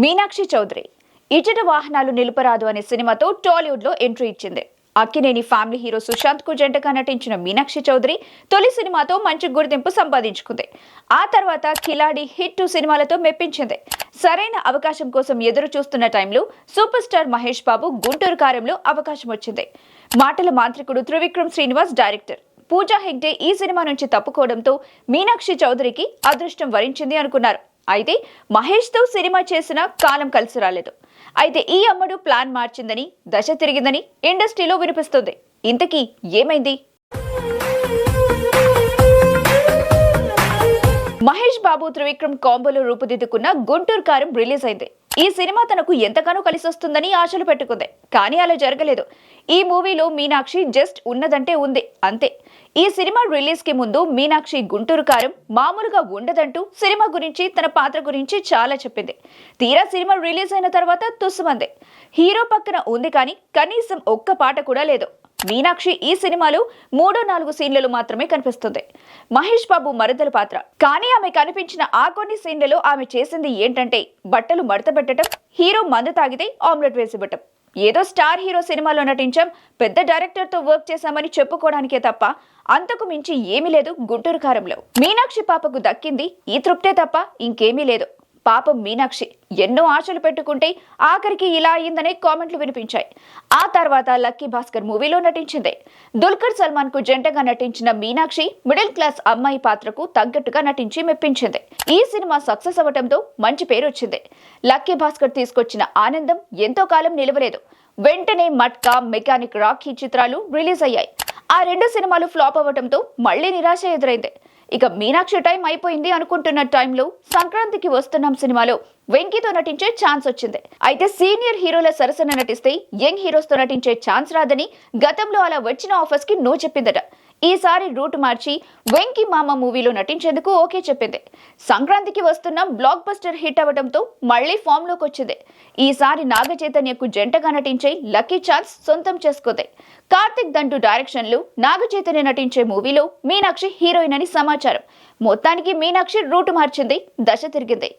మీనాక్షి చౌదరి. ఇచ్చట వాహనాలు నిలుపరాదు అనే సినిమాతో టాలీవుడ్లో ఎంట్రీ ఇచ్చింది. అక్కినేని ఫ్యామిలీ హీరో సుశాంత్కు జంటగా నటించిన మీనాక్షి చౌదరి తొలి సినిమాతో మంచి గుర్తింపు సంపాదించుకుంది. ఆ తర్వాత కిలాడి హిట్ టు సినిమాలతో మెప్పించింది. సరైన అవకాశం కోసం ఎదురు చూస్తున్న టైంలో సూపర్ స్టార్ మహేష్ బాబు గుంటూరు కార్యంలో అవకాశం వచ్చింది. మాటల మాంత్రికుడు త్రివిక్రమ్ శ్రీనివాస్ డైరెక్టర్. పూజా హెగ్డే ఈ సినిమా నుంచి తప్పుకోవడంతో మీనాక్షి చౌదరికి అదృష్టం వరించింది అనుకున్నారు. అయితే మహేష్తో సినిమా చేసిన కాలం కలిసి రాలేదు. అయితే ఈ అమ్మడు ప్లాన్ మార్చిందని దశ తిరిగిందని ఇండస్ట్రీలో వినిపిస్తుంది. ఇంతకీ ఏమైంది? మహేష్ బాబు త్రివిక్రమ్ కాంబోలో రూపుదిద్దుకున్న గుంటూరు కారం రిలీజ్ అయింది. ఈ సినిమా తనకు ఎంతగానో కలిసి వస్తుందని ఆశలు పెట్టుకుంది. కానీ అలా జరగలేదు. ఈ మూవీలో మీనాక్షి జస్ట్ ఉన్నదంటే ఉంది. అంతే. ఈ సినిమా రిలీజ్కి ముందు మీనాక్షి గుంటూరు కారం మామూలుగా ఉండదంటూ సినిమా గురించి తన పాత్ర గురించి చాలా చెప్పింది. తీరా సినిమా రిలీజ్ అయిన తర్వాత తుస్సుమంది హీరో పక్కన ఉంది కానీ కనీసం ఒక్క పాట కూడా లేదు. మీనాక్షి ఈ సినిమాలో మూడో నాలుగు సీన్లలో మాత్రమే కనిపిస్తుంది. మహేష్ బాబు మరదల పాత్ర. కానీ ఆమె కనిపించిన ఆ కొన్ని సీన్లలో ఆమె చేసింది ఏంటంటే బట్టలు మడత పెట్టడం హీరో మందు తాగితే ఆమ్లెట్ వేసి పెట్టడం ఏదో స్టార్ హీరో సినిమాలో నటించాం పెద్ద డైరెక్టర్తో వర్క్ చేశామని చెప్పుకోవడానికే తప్ప అంతకు మించి ఏమీ లేదు గుంటూరు కారంలో. మీనాక్షి పాపకు దక్కింది ఈ తృప్తే తప్ప ఇంకేమీ లేదు. పాపం మీనాక్షి ఎన్నో ఆశలు పెట్టుకుంటే ఆఖరికి ఇలా అయిందనే కామెంట్లు వినిపించాయి. ఆ తర్వాత లక్కీ భాస్కర్ మూవీలో నటించింది. దుల్కర్ సల్మాన్కు జంటగా నటించిన మీనాక్షి మిడిల్ క్లాస్ అమ్మాయి పాత్రకు తగ్గట్టుగా నటించి మెప్పించింది. ఈ సినిమా సక్సెస్ అవ్వడంతో మంచి పేరు వచ్చింది. లక్కీ భాస్కర్ తీసుకొచ్చిన ఆనందం ఎంతో కాలం నిలవలేదు. వెంటనే మట్కా మెకానిక్ రాఖీ చిత్రాలు రిలీజ్ అయ్యాయి. ఆ రెండు సినిమాలు ఫ్లాప్ అవ్వడంతో మళ్ళీ నిరాశ ఎదురైంది. ఇక మీనాక్షి టైం అయిపోయింది అనుకుంటున్న టైంలో సంక్రాంతికి వస్తున్నాం సినిమాలో. వెంకీతో నటించే ఛాన్స్ వచ్చింది. అయితే సీనియర్ హీరోల సరసన నటిస్తే యంగ్ హీరోస్తో నటించే ఛాన్స్ రాదని గతంలో అలా వచ్చిన ఆఫర్స్కి నో చెప్పిందట. ఈసారి రూట్ మార్చి వెంకీ మామ మూవీలో నటించేందుకు ఓకే చెప్పింది. సంక్రాంతికి వస్తున్న బ్లాక్ బస్టర్ హిట్ అవ్వడంతో మళ్ళీ ఫామ్లోకి వచ్చింది. ఈసారి నాగ చైతన్యకు జంటగా నటించే లక్కీ ఛాన్స్ సొంతం చేసుకుంది. కార్తిక్ దంటు డైరెక్షన్లు నాగ చైతన్య నటించే మూవీలో మీనాక్షి హీరోయిన్ అని సమాచారం. మొత్తానికి మీనాక్షి రూట్ మార్చింది దశ తిరిగింది.